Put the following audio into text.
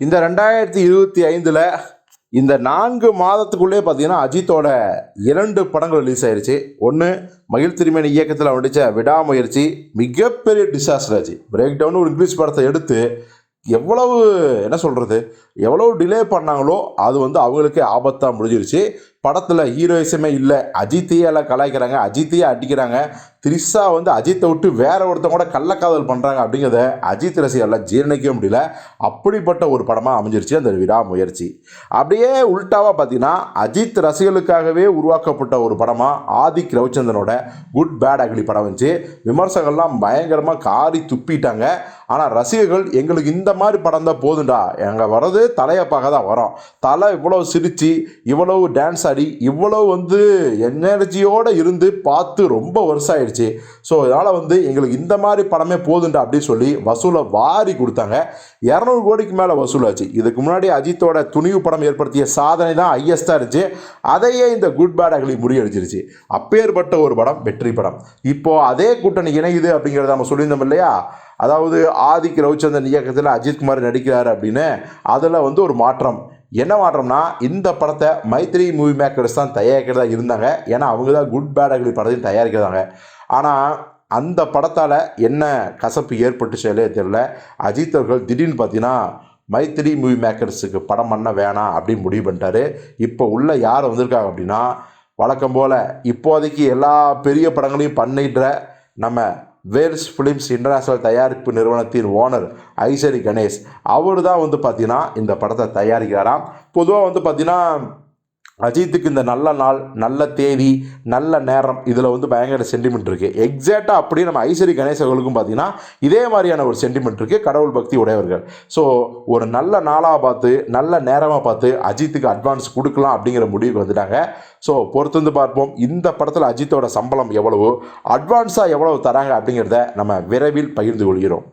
இந்த ரெண்டாயிரத்தி இருபத்தி ஐந்தில் இந்த நான்கு மாதத்துக்குள்ளே பார்த்தீங்கன்னா அஜித்தோட இரண்டு படங்கள் ரிலீஸ் ஆயிடுச்சு ஒன்று மகிழ் திருமேனி இயக்கத்தில் நடித்த விடாமுயற்சி மிகப்பெரிய டிசாஸ்டர் ஆச்சு. பிரேக் டவுன் ஒரு இங்கிலீஷ் படத்தை எடுத்து எவ்வளவு என்ன சொல்கிறது எவ்வளவு டிலே பண்ணாங்களோ அது வந்து அவங்களுக்கே ஆபத்தாக முடிஞ்சிருச்சு. படத்தில் ஹீரோயிசமே இல்லை. அஜித்தையே எல்லாம் கலாய்க்கிறாங்க. அஜித்தையே அடிக்கிறாங்க. த்ரிஷா வந்து அஜித்தை விட்டு வேற ஒருத்தவங்க கூட கள்ளக்காதல் பண்ணுறாங்க அப்படிங்கிறத அஜித் ரசிகர்லாம் ஜீரணிக்கவே முடியல. அப்படிப்பட்ட ஒரு படமாக அமைஞ்சிருச்சு அந்த விடா முயற்சி அப்படியே உல்டாவாக பார்த்தீங்கன்னா அஜித் ரசிகர்களுக்காகவே உருவாக்கப்பட்ட ஒரு படமாக ஆதிக் ரவிச்சந்திரனோட குட் பேட் அகிலி படம் வந்துச்சு. விமர்சகர்லாம் பயங்கரமாக காரி துப்பிட்டாங்க. ஆனால் ரசிகர்கள் எங்களுக்கு இந்த மாதிரி படம் தான் போதுண்டா எங்கள் வர்றது தலையை தான் வரோம். தலை இவ்வளோ சிரித்து இவ்வளவு டான்ஸ் சரி இவ்வளோ வந்து எனர்ஜியோடு இருந்து பார்த்து ரொம்ப வருஷம் ஆயிடுச்சு ஸோ அதனால் வந்து எங்களுக்கு இந்த மாதிரி படமே போதுண்டா அப்படின்னு சொல்லி வசூலை வாரி கொடுத்தாங்க. இரநூறு கோடிக்கு மேலே வசூலாச்சு. இதுக்கு முன்னாடி அஜித்தோட துணிவு படம் ஏற்படுத்திய சாதனை தான் ஹையஸ்ட்டாக இருந்துச்சு. அதையே இந்த குட் பேட் அகலி முறியடிச்சிருச்சு. அப்பேற்பட்ட ஒரு படம் வெற்றி படம். இப்போது அதே கூட்டணி இணையுது அப்படிங்கிறத நம்ம சொல்லியிருந்தோம் இல்லையா? அதாவது ஆதிக் ரவிச்சந்திரன் இயக்கத்தில் அஜித்குமார் நடிக்கிறார் அப்படின்னு. அதில் வந்து ஒரு மாற்றம். என்ன மாற்றம்னா இந்த படத்தை மைத்ரி மூவி மேக்கர்ஸ் தான் தயாரிக்கிறதா இருந்தாங்க. ஏன்னா அவங்க தான் குட் பேட் அக்லி படத்தையும் தயாரிக்கிறாங்க. ஆனால் அந்த படத்தால் என்ன கசப்பு ஏற்பட்டுச்சே தெரியல. அஜித் அவர்கள் திடீர்னு பார்த்தீங்கன்னா மைத்ரி மூவி மேக்கர்ஸுக்கு படம் பண்ண வேணாம் அப்படின்னு முடிவு பண்ணிட்டாரு. இப்போ உள்ள யார் வந்திருக்காங்க அப்படின்னா வழக்கம் போல் இப்போதைக்கு எல்லா பெரிய படங்களையும் பண்ணிடுற நம்ம வேல்ஸ் ஃபிலிம்ஸ் இன்டர்நேஷ்னல் தயாரிப்பு நிறுவனத்தின் ஓனர் ஐசரி கணேஷ். அவர் தான் வந்து பார்த்தீங்கன்னா இந்த படத்தை தயாரிக்கிறாராம். பொதுவாக வந்து பார்த்தீங்கன்னா அஜித்துக்கு இந்த நல்ல நாள் நல்ல தேதி நல்ல நேரம் இதில் வந்து பயங்கர சென்டிமெண்ட் இருக்குது எக்ஸாக்டாக அப்படியே நம்ம ஐஸ்வரி கணேசர்களுக்கும் பார்த்திங்கன்னா பார்த்தீங்கன்னா இதே மாதிரியான ஒரு சென்டிமெண்ட் இருக்குது கடவுள் பக்தி உடையவர்கள். ஸோ ஒரு நல்ல நாளாக பார்த்து நல்ல நேரமாக பார்த்து அஜித்துக்கு அட்வான்ஸ் கொடுக்கலாம் அப்படிங்கிற முடிவுக்கு வந்துட்டாங்க. ஸோ பொறுத்து வந்து பார்ப்போம் இந்த படத்தில் அஜித்தோட சம்பளம் எவ்வளவு அட்வான்ஸாக எவ்வளவு தராங்க அப்படிங்கிறத நம்ம விரைவில் பகிர்ந்து கொள்கிறோம்.